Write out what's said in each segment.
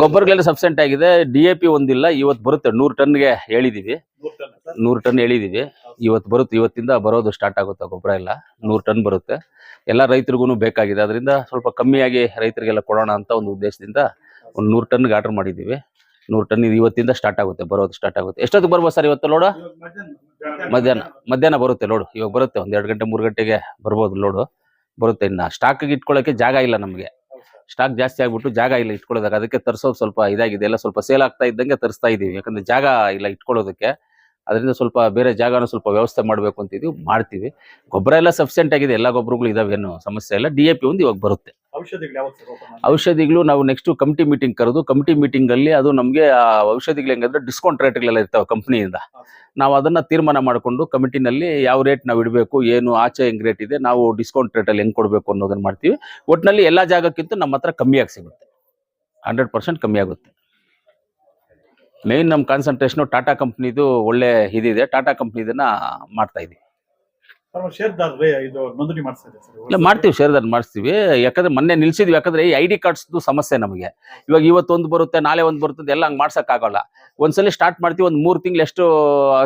ಗೊಬ್ಬರಗಳೆಲ್ಲ ಸಬ್ಸೆಂಟ್ ಆಗಿದೆ. D A P ಒಂದಿಲ್ಲ ಇವತ್ತು ಬರುತ್ತೆ. ನೂರು ಟನ್ಗೆ ಹೇಳಿದೀವಿ. ನೂರು ಟನ್ ಹೇಳಿದೀವಿ. ಇವತ್ತು ಬರುತ್ತೆ. ಇವತ್ತಿಂದ ಬರೋದು ಸ್ಟಾರ್ಟ್ ಆಗುತ್ತೆ ಗೊಬ್ಬರ ಎಲ್ಲ. ನೂರು ಟನ್ ಬರುತ್ತೆ. ಎಲ್ಲ ರೈತರಿಗೂ ಬೇಕಾಗಿದೆ. ಅದರಿಂದ ಸ್ವಲ್ಪ ಕಮ್ಮಿಯಾಗಿ ರೈತರಿಗೆಲ್ಲ ಕೊಡೋಣ ಅಂತ ಒಂದು ಉದ್ದೇಶದಿಂದ ಒಂದು ನೂರು ಟನ್ಗೆ ಆರ್ಡರ್ ಮಾಡಿದ್ದೀವಿ. ನೂರು ಟನ್ ಇದು ಇವತ್ತಿಂದ ಸ್ಟಾರ್ಟ್ ಆಗುತ್ತೆ. ಬರೋದು ಸ್ಟಾರ್ಟ್ ಆಗುತ್ತೆ. ಎಷ್ಟೊತ್ತಿಗೆ ಬರ್ಬೋದು ಸರ್ ಇವತ್ತು ಲೋಡು ಮಧ್ಯಾಹ್ನ. ಮಧ್ಯಾಹ್ನ. ಬರುತ್ತೆ ಲೋಡು ಇವಾಗ ಬರುತ್ತೆ. ಒಂದು ಎರಡು ಗಂಟೆ ಮೂರು ಗಂಟೆಗೆ ಬರ್ಬೋದು ಲೋಡು ಬರುತ್ತೆ ಇನ್ನು. ಸ್ಟಾಕಿಗೆ ಇಟ್ಕೊಳ್ಳೋಕೆ ಜಾಗ ಇಲ್ಲ ನಮಗೆ. ಸ್ಟಾಕ್ ಜಾಸ್ತಿ ಆಗ್ಬಿಟ್ಟು ಜಾಗ ಇಲ್ಲ ಇಟ್ಕೊಳ್ಳೋದಕ್ಕೆ. ಅದಕ್ಕೆ ತರಿಸೋದು ಸ್ವಲ್ಪ ಇದಾಗಿದೆ. ಎಲ್ಲ ಸ್ವಲ್ಪ ಸೇಲ್ ಆಗ್ತಾ ಇದ್ದಂಗೆ ತರಿಸ್ತಾ ಇದೀವಿ. ಯಾಕಂದ್ರೆ ಜಾಗ ಇಲ್ಲ ಇಟ್ಕೊಳ್ಳೋದಕ್ಕೆ. ಅದರಿಂದ ಸ್ವಲ್ಪ ಬೇರೆ ಜಾಗನೂ ಸ್ವಲ್ಪ ವ್ಯವಸ್ಥೆ ಮಾಡಬೇಕು ಅಂತ ಇದೀವಿ ಮಾಡ್ತೀವಿ. ಗೊಬ್ಬರ ಎಲ್ಲ ಸಫಿಷಿಯೆಂಟ್ ಆಗಿದೆ. ಎಲ್ಲ ಗೊಬ್ಬರಗಳು ಇದಾವೇನು ಸಮಸ್ಯೆ ಇಲ್ಲ. ಡಿ ಎ ಪಿ ಒಂದು ಇವಾಗ ಬರುತ್ತೆ. ಔಷಧಿಗಳು ನಾವು ನೆಕ್ಸ್ಟ್ ಕಮಿಟಿ ಮೀಟಿಂಗ್ ಕರೆದು ಕಮಿಟಿ ಮೀಟಿಂಗ್ ಅಲ್ಲಿ ಅದು ನಮಗೆ ಆ ಔಷಧಿಗಳು ಹೆಂಗಂದ್ರೆ ಡಿಸ್ಕೌಂಟ್ ರೇಟ್ಗಳೆಲ್ಲ ಇರ್ತಾವೆ ಕಂಪ್ನಿಯಿಂದ ನಾವು ಅದನ್ನ ತೀರ್ಮಾನ ಮಾಡಿಕೊಂಡು ಕಮಿಟಿನಲ್ಲಿ ಯಾವ ರೇಟ್ ನಾವು ಇಡಬೇಕು ಏನು ಆಚೆ ಹೆಂಗ್ ರೇಟ್ ಇದೆ ನಾವು ಡಿಸ್ಕೌಂಟ್ ರೇಟಲ್ಲಿ ಹೆಂಗ್ ಕೊಡಬೇಕು ಅನ್ನೋದನ್ನ ಮಾಡ್ತೀವಿ. ಒಟ್ಟಿನಲ್ಲಿ ಎಲ್ಲ ಜಾಗಕ್ಕಿಂತ ನಮ್ಮ ಹತ್ರ ಕಮ್ಮಿಯಾಗಿ ಸಿಗುತ್ತೆ. ಹಂಡ್ರೆಡ್ ಪರ್ಸೆಂಟ್ ಕಮ್ಮಿ ಆಗುತ್ತೆ ಮೇನ್ ನಮ್ಮ ಕಾನ್ಸಂಟ್ರೇಷನು ಟಾಟಾ ಕಂಪ್ನಿದು ಒಳ್ಳೆ ಇದಿದೆ. ಟಾಟಾ ಕಂಪ್ನಿ ಇದನ್ನ ಮಾಡ್ತಾ ಇದೀವಿ ಇಲ್ಲ ಮಾಡ್ತೀವಿ ಶೇರ್ದಾರ್ ಮಾಡಿಸ್ತೀವಿ. ಯಾಕಂದ್ರೆ ಮೊನ್ನೆ ನಿಲ್ಸಿದ್ವಿ. ಯಾಕಂದ್ರೆ ಈ ಐ ಡಿ ಕಾರ್ಡ್ಸ್ದು ಸಮಸ್ಯೆ ನಮಗೆ. ಇವಾಗ ಇವತ್ತೊಂದು ಬರುತ್ತೆ ನಾಳೆ ಒಂದು ಬರುತ್ತೆ ಎಲ್ಲ ಹಂಗೆ ಮಾಡ್ಸೋಕ್ಕಾಗಲ್ಲ ಒಂದ್ಸಲಿ ಸ್ಟಾರ್ಟ್ ಮಾಡ್ತೀವಿ ಒಂದು ಮೂರು ತಿಂಗಳು ಎಷ್ಟು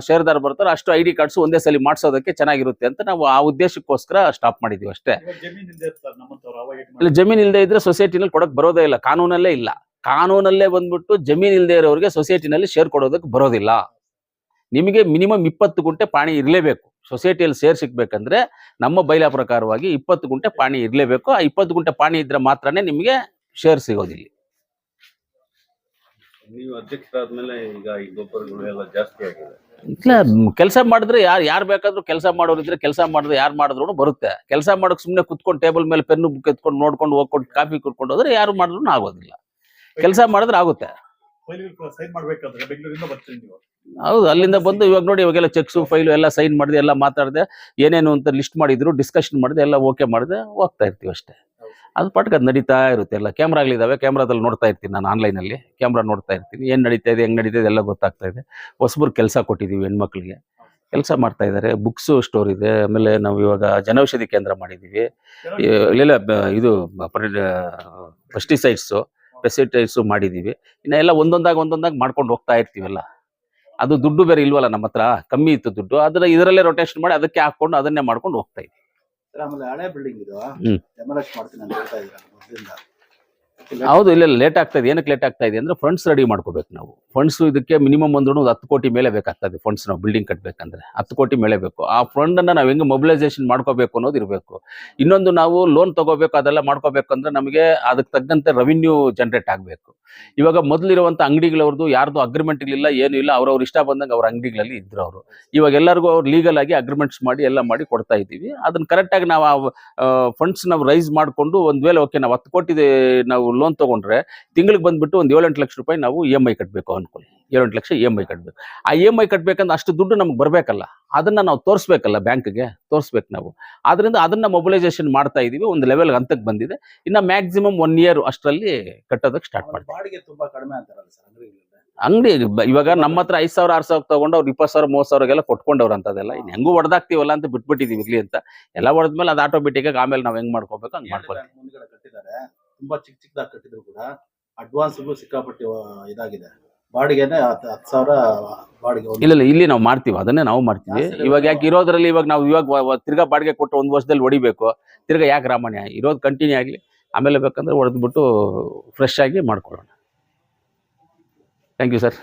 ಶೇರ್ದಾರ್ ಬರ್ತಾರೋ ಅಷ್ಟು ಐ ಡಿ ಕಾರ್ಡ್ಸ್ ಒಂದೇ ಸಲ ಮಾಡಿಸೋದಕ್ಕೆ ಚೆನ್ನಾಗಿರುತ್ತೆ ಅಂತ ನಾವು ಆ ಉದ್ದೇಶಕ್ಕೋಸ್ಕರ ಸ್ಟಾಪ್ ಮಾಡಿದೀವಿ ಅಷ್ಟೇ. ಇಲ್ಲ ಜಮೀನ್ ಇಲ್ಲದೆ ಇದ್ರೆ ಸೊಸೈಟಿನಲ್ಲಿ ಕೊಡಕ್ ಬರೋದೇ ಇಲ್ಲ. ಕಾನೂನಲ್ಲೇ ಇಲ್ಲ. ಕಾನೂನಲ್ಲೇ ಬಂದ್ಬಿಟ್ಟು ಜಮೀನ್ ಇಲ್ಲದೆ ಇರೋರಿಗೆ ಸೊಸೈಟಿನಲ್ಲಿ ಶೇರ್ ಕೊಡೋದಕ್ಕೆ ಬರೋದಿಲ್ಲ. ನಿಮಗೆ ಮಿನಿಮಮ್ ಇಪ್ಪತ್ತು ಗುಂಟೆ ಪಾಣಿ ಇರಲೇಬೇಕು. ಸೊಸೈಟಿಯಲ್ಲಿ ಶೇರ್ ಸಿಗ್ಬೇಕಂದ್ರೆ ನಮ್ಮ ಬೈಲಾ ಪ್ರಕಾರವಾಗಿ ಇಪ್ಪತ್ತು ಗುಂಟೆ ಪಾಣಿ ಇರಲೇಬೇಕು. ಆ ಇಪ್ಪತ್ತು ಗುಂಟೆ ಪಾಣಿ ಇದ್ರೆ ಮಾತ್ರನೇ ನಿಮಗೆ ಶೇರ್ ಸಿಗೋದಿಲ್ಲ. ನೀವು ಅಧ್ಯಕ್ಷರಾದ್ಮೇಲೆ ಈಗ ಈ ಗೊಬ್ಬರಗಳು ಎಲ್ಲ ಜಾಸ್ತಿ ಆಗಿದೆ. ಇಲ್ಲ ಕೆಲಸ ಮಾಡಿದ್ರೆ ಯಾರು ಯಾರು ಬೇಕಾದ್ರೂ ಕೆಲಸ ಮಾಡೋರಿದ್ರೆ ಕೆಲಸ ಮಾಡಿದ್ರೆ ಯಾರು ಮಾಡಿದ್ರು ಬರುತ್ತೆ. ಕೆಲಸ ಮಾಡೋಕೆ ಸುಮ್ಮನೆ ಕುತ್ಕೊಂಡು ಟೇಬಲ್ ಮೇಲೆ ಪೆನ್ನು ಬುಕ್ ಎತ್ಕೊಂಡು ನೋಡ್ಕೊಂಡು ಹೋಗ್ಕೊಂಡು ಕಾಫಿ ಕುಡ್ಕೊಂಡು ಹೋದ್ರೆ ಯಾರು ಮಾಡಿದ್ರು ಆಗೋದಿಲ್ಲ. ಕೆಲಸ ಮಾಡಿದ್ರೆ ಆಗುತ್ತೆ. ಫೈಲ್ಗಳು ಸೈನ್ ಮಾಡ್ಬೇಕಾದ್ರೆ ಬೆಂಗಳೂರಿಂದ ಬರ್ತೀರಿ ನೀವು. ಹೌದು ಅಲ್ಲಿಂದ ಬಂದು ಇವಾಗ ನೋಡಿ ಇವಾಗೆಲ್ಲ ಚೆಕ್ಸು ಫೈಲು ಎಲ್ಲ ಸೈನ್ ಮಾಡಿದೆ ಎಲ್ಲ ಮಾತಾಡಿದೆ ಏನೇನು ಅಂತ ಲಿಸ್ಟ್ ಮಾಡಿದ್ರು ಡಿಸ್ಕಷನ್ ಮಾಡಿದೆ ಎಲ್ಲ ಓಕೆ ಮಾಡಿದೆ ಹೋಗ್ತಾ ಇರ್ತೀವಿ ಅಷ್ಟೇ. ಅದು ಪಟ್ಕದ್ ಅದು ನಡೀತಾ ಇರುತ್ತೆ ಎಲ್ಲ. ಕ್ಯಾಮ್ರಾಗಳಿದ್ದಾವೆ ಕ್ಯಾಮ್ರಾದಲ್ಲಿ ನೋಡ್ತಾ ಇರ್ತೀನಿ ನಾನು ಆನ್ಲೈನಲ್ಲಿ ಕ್ಯಾಮ್ರಾ ನೋಡ್ತಾ ಇರ್ತೀನಿ. ಏನು ನಡೀತಾ ಇದೆ ಹೆಂಗ್ ನಡೀತಾ ಇದೆ ಎಲ್ಲ ಗೊತ್ತಾಗ್ತಾ ಇದೆ. ಹೊಸಬ್ರು ಕೆಲಸ ಕೊಟ್ಟಿದ್ದೀವಿ ಹೆಣ್ಮಕ್ಳಿಗೆ. ಕೆಲಸ ಮಾಡ್ತಾ ಇದ್ದಾರೆ ಬುಕ್ಸು ಸ್ಟೋರ್ ಇದೆ. ಆಮೇಲೆ ನಾವು ಇವಾಗ ಜನೌಷಧಿ ಕೇಂದ್ರ ಮಾಡಿದ್ದೀವಿ ಇಲ್ಲ ಇದು ಪೆಸ್ಟಿಸೈಡ್ಸು ಪೆಸ್ಟಿಸೈಡ್ಸು ಮಾಡಿದ್ದೀವಿ ಇನ್ನು ಎಲ್ಲ ಒಂದೊಂದಾಗಿ ಒಂದೊಂದಾಗಿ ಮಾಡ್ಕೊಂಡು ಹೋಗ್ತಾ ಇರ್ತೀವಲ್ಲ? ಅದು ದುಡ್ಡು ಬೇರೆ ಇಲ್ವಲ್ಲ ನಮ್ಮ ಹತ್ರ? ಕಮ್ಮಿ ಇತ್ತು ದುಡ್ಡು. ಅದ್ರ ಇದರಲ್ಲೇ ರೊಟೇಷನ್ ಮಾಡಿ ಅದಕ್ಕೆ ಹಾಕೊಂಡು ಅದನ್ನೇ ಮಾಡ್ಕೊಂಡು ಹೋಗ್ತಾ ಆಮೇಲೆ ಹಳೆ ಬಿಲ್ಡಿಂಗ್ ಇದು. ಮಾಡ್ತೀನಿ ಅಂತ ಹೇಳ್ತಾ ಇದ್ದೀರಾ? ಮೊದಲಿಂದ ಹೌದು, ಇಲ್ಲ ಲೇಟ್ ಆಗ್ತಾ ಇದೆ. ಏನಕ್ಕೆ ಲೇಟ್ ಆಗ್ತಾ ಇದೆ ಅಂದ್ರೆ ಫಂಡ್ಸ್ ರೆಡಿ ಮಾಡ್ಕೋಬೇಕು ನಾವು. ಫಂಡ್ಸ್ ಇದಕ್ಕೆ ಮಿನಿಮಮ್ ಅಂದ್ರೂ ಒಂದು ಹತ್ತು ಕೋಟಿ ಮೇಲೆ ಬೇಕಾಗ್ತದೆ ಫಂಡ್ಸ್ ನಾವು ಬಿಲ್ಡಿಂಗ್ ಕಟ್ಟಬೇಕಂದ್ರೆ ಹತ್ತು ಕೋಟಿ ಮೇಲೆ ಬೇಕು. ಆ ಫಂಡ್ ಅನ್ನ ನಾವು ಹೆಂಗೆ ಮೊಬಿಲೈಸೇಷನ್ ಮಾಡ್ಕೋಬೇಕು ಅನ್ನೋದು ಇರಬೇಕು. ಇನ್ನೊಂದು ನಾವು ಲೋನ್ ತಗೋಬೇಕು, ಅದೆಲ್ಲ ಮಾಡ್ಕೋಬೇಕು ಅಂದ್ರೆ ನಮಗೆ ಅದಕ್ಕೆ ತಕ್ಕಂತೆ ರೆವಿನ್ಯೂ ಜನರೇಟ್ ಆಗಬೇಕು. ಇವಾಗ ಮೊದಲಿರುವಂಥ ಅಂಗಡಿಗಳವ್ರದ್ದು ಯಾರ್ದು ಅಗ್ರಿಮೆಂಟ್ ಇಲ್ಲ ಏನು ಇಲ್ಲ, ಅವ್ರವ್ರ ಇಷ್ಟ ಬಂದಂಗೆ ಅವ್ರ ಅಂಗಡಿಗಳಲ್ಲಿ ಇದ್ರು ಅವರು. ಇವಾಗ ಎಲ್ಲರಿಗೂ ಅವ್ರು ಲೀಗಲ್ ಆಗಿ ಅಗ್ರಿಮೆಂಟ್ಸ್ ಮಾಡಿ, ಎಲ್ಲ ಮಾಡಿ ಕೊಡ್ತಾ ಇದ್ದೀವಿ. ಅದನ್ನ ಕರೆಕ್ಟಾಗಿ ನಾವು ಆ ಫಂಡ್ಸ್ ನಾವು ರೈಸ್ ಮಾಡಿಕೊಂಡು ಒಂದ್ ವೇಳೆ ಓಕೆ ನಾವು ಹತ್ತು ಕೋಟಿ ನಾವು ಲೋನ್ ತಗೊಂಡ್ರೆ ತಿಂಗಳಿಗೆ ಬಂದ್ಬಿಟ್ಟು ಒಂದು ಏಳೆಂಟು ಲಕ್ಷ ರೂಪಾಯಿ ನಾವು ಇ ಎಂ ಐ ಕಟ್ಟಬೇಕು ಅನ್ಕೊಳ್ಳಿ ಏಳೆಂಟು ಲಕ್ಷ ಇ ಎಂ ಐ ಕಟ್ಟಬೇಕು ಆ ಇ ಎಂ ಐ ಕಟ್ಟಬೇಕಂದ್ರೆ ಅಷ್ಟು ದುಡ್ಡು ನಮ್ಗೆ ಬರಬೇಕಲ್ಲ. ಅದನ್ನ ನಾವು ತೋರಿಸ್ಬೇಕಲ್ಲ ಬ್ಯಾಂಕ್ಗೆ ತೋರಿಸ್ಬೇಕು ನಾವು. ಆದ್ರಿಂದ ಅದನ್ನ ಮೊಬಿಲೈಸೇಷನ್ ಮಾಡ್ತಾ ಇದೀವಿ. ಒಂದು ಲೆವೆಲ್ ಹಂತಕ್ಕೆ ಬಂದಿದೆ. ಇನ್ನು ಮ್ಯಾಕ್ಸಿಮಮ್ ಒನ್ ಇಯರ್ ಅಷ್ಟರಲ್ಲಿ ಕಟ್ಟೋದಕ್ಕೆ ಸ್ಟಾರ್ಟ್ ಮಾಡ್ತೀವಿ. ತುಂಬ ಕಡಿಮೆ ಅಂತಾರಲ್ಲ ಸರ್ ಅಂಗಡಿ ಇವಾಗ ನಮ್ಮ ಹತ್ರ ಐದು ಸಾವಿರ ಆರು ಸಾವಿರ ತಗೊಂಡು ಅವ್ರು ಇಪ್ಪತ್ತು ಸಾವಿರ ಮೂವತ್ತು ಸಾವಿರಗೆಲ್ಲ ಕೊಟ್ಕೊಂಡವ್ರು ಅಂತದೆಲ್ಲ. ಇನ್ನು ಹೆಂಗೂ ಹೊಡೆದಾಕ್ತೀವಲ್ಲ ಅಂತ ಬಿಟ್ಬಿಟ್ಟಿದೀವಿ ಇರ್ಲಿ ಅಂತ. ಎಲ್ಲ ಹೊಡೆದ್ಮೇಲೆ ಅದು ಆಟೋಮೆಟಿಕ್ ಆಮೇಲೆ ನಾವು ಹೆಂಗ್ ಮಾಡ್ಕೋಬೇಕು ಹಂಗೆ ಮಾಡ್ಕೊಳ್ತೀವಿ. ತುಂಬಾ ಚಿಕ್ಕ ಚಿಕ್ಕದಾಗಿ ಕಟ್ಟಿದ್ರು ಕೂಡ. ಅಡ್ವಾನ್ಸ್ ಸಿಕ್ಕಾಪಟ್ಟೆ ಇದಾಗಿದೆ. ಬಾಡಿಗೆನೆ ಹತ್ತು ಹತ್ತು ಸಾವಿರ ಬಾಡಿಗೆ ಒಂದು- ಇಲ್ಲ ಇಲ್ಲ ಇಲ್ಲಿ ನಾವು ಮಾಡ್ತೀವಿ. ಅದನ್ನೇ ನಾವು ಮಾಡ್ತೀವಿ. ಇವಾಗ ಯಾಕೆ ಇರೋದ್ರಲ್ಲಿ ಇವಾಗ ನಾವು ಇವಾಗ ವ- ವ- ತಿರ್ಗಾ ಬಾಡಿಗೆ ಕೊಟ್ಟು ಒಂದು ವರ್ಷದಲ್ಲಿ ಹೊಡಿಬೇಕು. ತಿರ್ಗಾ ಯಾಕೆ ರಾಮಾಯಣ? ಇರೋದು ಕಂಟಿನ್ಯೂ ಆಗಲಿ. ಆಮೇಲೆ ಬೇಕಂದ್ರೆ ಹೊಡೆದ್ಬಿಟ್ಟು ಫ್ರೆಶ್ ಆಗಿ ಮಾಡ್ಕೊಳ್ಳೋಣ. Thank you sir